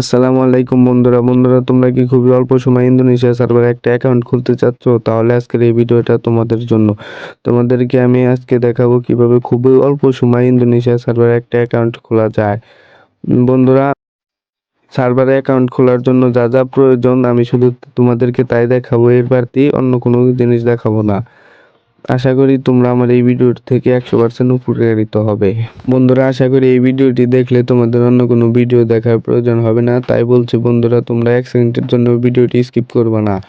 আসসালামু আলাইকুম বন্ধুরা। বন্ধুরা, তোমরা কি খুবই অল্প সময় ইন্দোনেশিয়া সার্ভারে একটা অ্যাকাউন্ট খুলতে চাচ্ছ? তাহলে আজকের এই ভিডিওটা তোমাদের জন্য। তোমাদেরকে আমি আজকে দেখাবো কীভাবে খুবই অল্প সময় ইন্দোনেশিয়া সার্ভারে একটা অ্যাকাউন্ট খোলা যায়। বন্ধুরা সার্ভারে অ্যাকাউন্ট খোলার জন্য যা যা প্রয়োজন, আমি শুধু তোমাদেরকে তাই দেখাবো। এর বাড়তি অন্য কোনো জিনিস দেখাবো না। আশা করি তোমরা আমার এই ভিডিওর থেকে একশো পার্সেন্ট উপকারিত হবে। বন্ধুরা, আশা করি এই ভিডিওটি দেখলে তোমাদের অন্য কোনো ভিডিও দেখার প্রয়োজন হবে না। তাই বলছি বন্ধুরা, তোমরা এক সেকেন্ডের জন্য ভিডিওটি স্কিপ করবে না।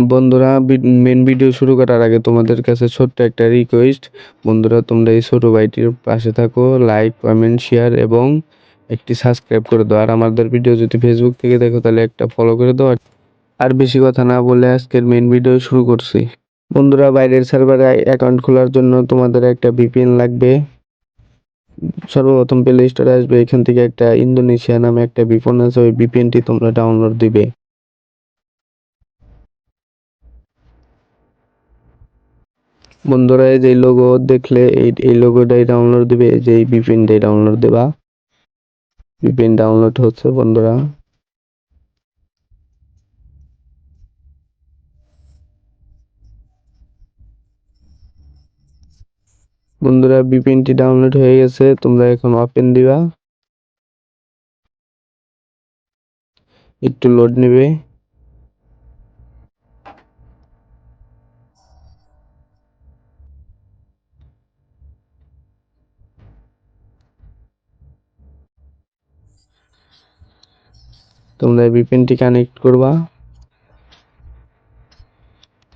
বন্ধুরা মেন ভিডিও শুরু করার আগে তোমাদের কাছে ছোট্ট একটা রিকোয়েস্ট বন্ধুরা, তোমরা এই ছোটো ভাইটির পাশে থাকো লাইক কমেন্ট শেয়ার এবং একটি সাবস্ক্রাইব করে দাও। আর আমাদের ভিডিও যদি ফেসবুক থেকে দেখো, তাহলে একটা ফলো করে দাও। আর- আর বেশি কথা না বলে আজকের মেন ভিডিও শুরু করছি। বন্ধুরা, বাইরের সার্ভারে অ্যাকাউন্ট খোলার জন্য তোমাদের একটা ভিপিএন লাগবে। সর্বপ্রথম প্লে স্টোরে আসবে, এখান থেকে একটা ইন্দোনেশিয়া নামে একটা ভিপন আছে, ওই ভিপিএনটি তোমরা ডাউনলোড দিবে। বন্ধুরা, এই যে লোগো দেখলে, এই এই লোগোটাই ডাউনলোড দিবে, এই যে এই ভিপিএনটাই ডাউনলোড দেবা। ভিপিএন ডাউনলোড হচ্ছে, বন্ধুরা। বন্ধুরা ভিপিএনটি ডাউনলোড হয়ে গেছে, তোমরা এখন ওপেন দিবা। একটু লোড নেবে। তোমরা ভিপিএনটি কানেক্ট করবা।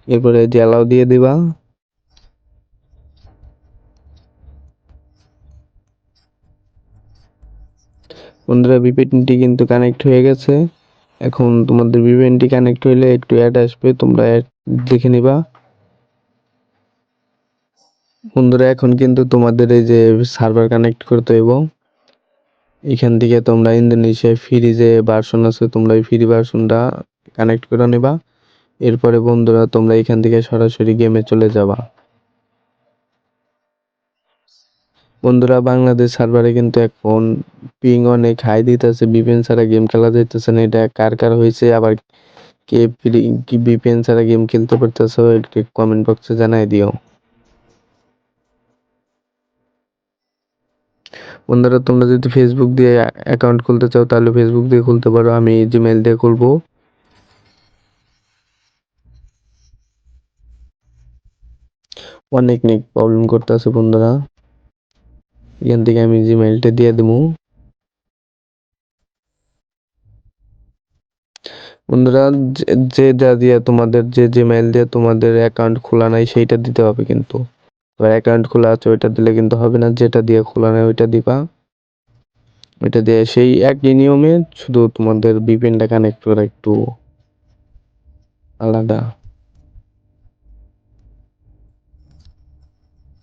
এরপরে অ্যালাউ দিয়ে দিবা। বন্ধুরা ভিপিএনটি কিন্তু কানেক্ট হয়ে গেছে। এখন তোমাদের ভিপিএনটি কানেক্ট হইলে একটু অ্যাড আসবে, তোমরা দেখে নিবা। বন্ধুরা, এখন কিন্তু তোমাদের এই যে সার্ভার কানেক্ট করতে হইব। এখান থেকে তোমরা ইন্দোনেশিয়ায় ফ্রি যে ভার্সন আছে, তোমরা এই ফ্রি ভার্সনটা কানেক্ট করে নিবা। এরপরে বন্ধুরা, তোমরা এখান থেকে সরাসরি গেমে চলে যাবা। বন্ধুরা, বাংলাদেশ সার্ভারে কিন্তু এখন পিং অনেক হাই দিতেছে। বিপিএন ছাড়া গেম খেলা যাইতেছে না। এটা কার কার হয়েছে আবার কে বিপিএন ছাড়া গেম খেলতে পারতেছো? একটু কমেন্ট বক্সে জানাই দিও। বন্ধুরা, তোমরা যদি ফেসবুক দিয়ে অ্যাকাউন্ট খুলতে চাও, তাহলে ফেসবুক দিয়ে খুলতে পারো। আমি জিমেল দিয়ে খুলবো। অনেক নেট প্রবলেম করতেছে বন্ধুরা। এখান থেকে আমি জিমেলটা দিয়ে দেবো। বন্ধুরা, যে- যে দিয়ে তোমাদের, যে জিমেল দিয়ে তোমাদের অ্যাকাউন্ট খোলা নাই, সেইটা দিতে হবে কিন্তু। অ্যাকাউন্ট খোলা আছে, ওইটা দিলে কিন্তু হবে না। যেটা দিয়ে খোলা নাই, ওইটা দিবা। ওইটা দিয়ে সেই একই নিয়মে শুধু তোমাদের বিপিনটা কানেক্ট করা একটু আলাদা।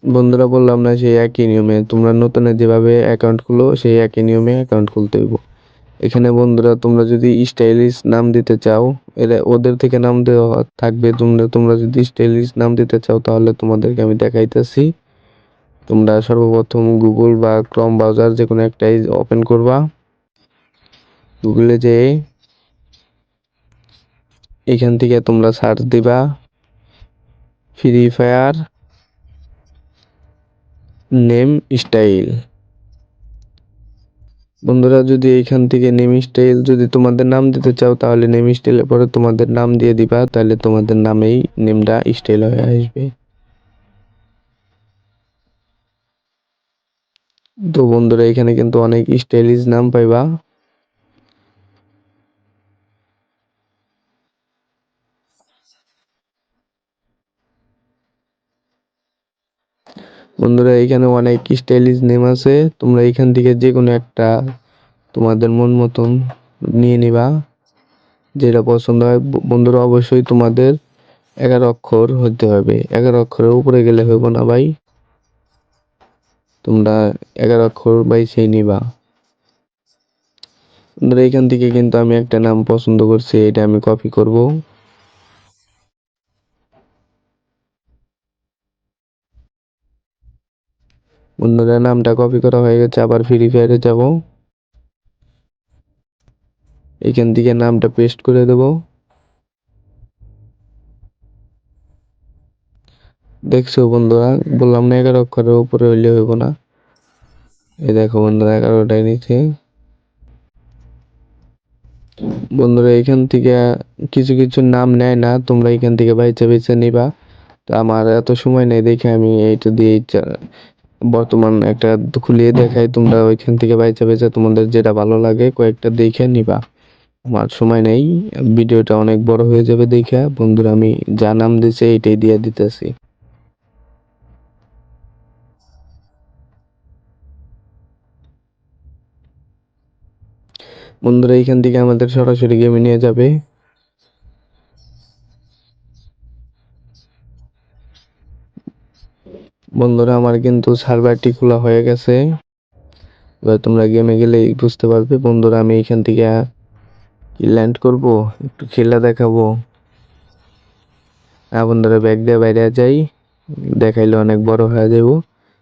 বন্ধুরা বললাম না সেই একই নিয়মে। তোমরা নতুনে যেভাবে অ্যাকাউন্ট খুলো, সেই একই নিয়মে অ্যাকাউন্ট খুলতে হইব। এখানে বন্ধুরা, তোমরা যদি স্টাইলিশ নাম দিতে চাও এরা ওদের থেকে নাম দেওয়া থাকবে। তোমরা তোমরা যদি স্টাইলিশ নাম দিতে চাও, তাহলে তোমাদেরকে আমি দেখাইতেছি। তোমরা সর্বপ্রথম গুগল বা ক্রম ব্রাউজার যে কোনো একটাই ওপেন করবা। গুগলে যে এখান থেকে তোমরা সার্চ দিবা। Free fire name style. বন্ধুরা, যদি এইখান থেকে নেম স্টাইল যদি তোমাদের নাম দিতে চাও, তাহলে নেম স্টাইলের পরে তোমাদের নাম দিয়ে দিবা, তাহলে তোমাদের নামেই নেমটা স্টাইল হয়ে আসবে। তো বন্ধুরা, এখানে কিন্তু অনেক স্টাইলিশ নাম পাইবা। বন্ধুরা, এখানে অনেক স্টাইলিশ নেম আছে। তোমরা এখান থেকে যে কোনো একটা তোমাদের মন মতন নিয়ে নিবা, যেটা পছন্দ হয়। বন্ধুরা, অবশ্যই তোমাদের এগারো অক্ষর হতে হবে। এগারো অক্ষরের উপরে গেলে হইব না ভাই। তোমরা এগারো অক্ষর বাই সেই নিবা। বন্ধুরা, এখান থেকে কিন্তু আমি একটা নাম পছন্দ করছি, এটা আমি কপি করব। বন্ধুরা নামটা কপি করা হয়ে গেছে, আবার ফ্রি ফায়ারে যাব। এখান থেকে নামটা পেস্ট করে দেব। দেখছ বন্ধুরা, বললাম না এগারো অক্ষরের উপরে হইলে হইব না। এই দেখো বন্ধুরা এগারোটায় নিচে বন্ধুরা, এখান থেকে কিছু কিছু নাম নেয় না, তোমরা এখান থেকে বাইচে বেছে নিবা। তো আমার এত সময় নেই দেখে আমি এইটা দিয়ে বর্তমান একটা খুলিয়ে দেখাই তোমরা ওইখান থেকে বাইচে বেছে তোমাদের যেটা ভালো লাগে কয়েকটা দেখে নিবা। আমার সময় নেই, ভিডিওটা অনেক বড় হয়ে যাবে দেখে। বন্ধুরা, আমি যা নাম দিছে এইটাই দিয়ে দিতেছি। বন্ধুরা, এইখান থেকে আমাদের সরাসরি গেমে নিয়ে যাবে। বন্ধুরা, আমার কিন্তু সার্ভারটি খোলা হয়ে গেছে। এবার তোমরা গেমে গেলেই বুঝতে পারবে। বন্ধুরা, আমি এখান থেকে ল্যান্ড করব? একটু খেলা দেখাবো। হ্যাঁ বন্ধুরা ব্যাগ দিয়ে বাইরে যাই। দেখাইলে অনেক বড় হয়ে যাব।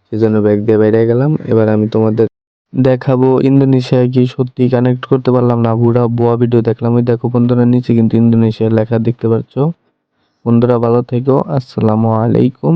সেজন্য ব্যাগ দিয়ে বাইরে গেলাম। এবার আমি তোমাদের দেখাবো ইন্দোনেশিয়ায় কি সত্যি কানেক্ট করতে পারলাম না। বুড়া বোয়া ভিডিও দেখলাম। ওই দেখো বন্ধুরা, নিচে কিন্তু ইন্দোনেশিয়ার লেখা দেখতে পাচ্ছ। বন্ধুরা, ভালো থেকো। আসসালামু আলাইকুম।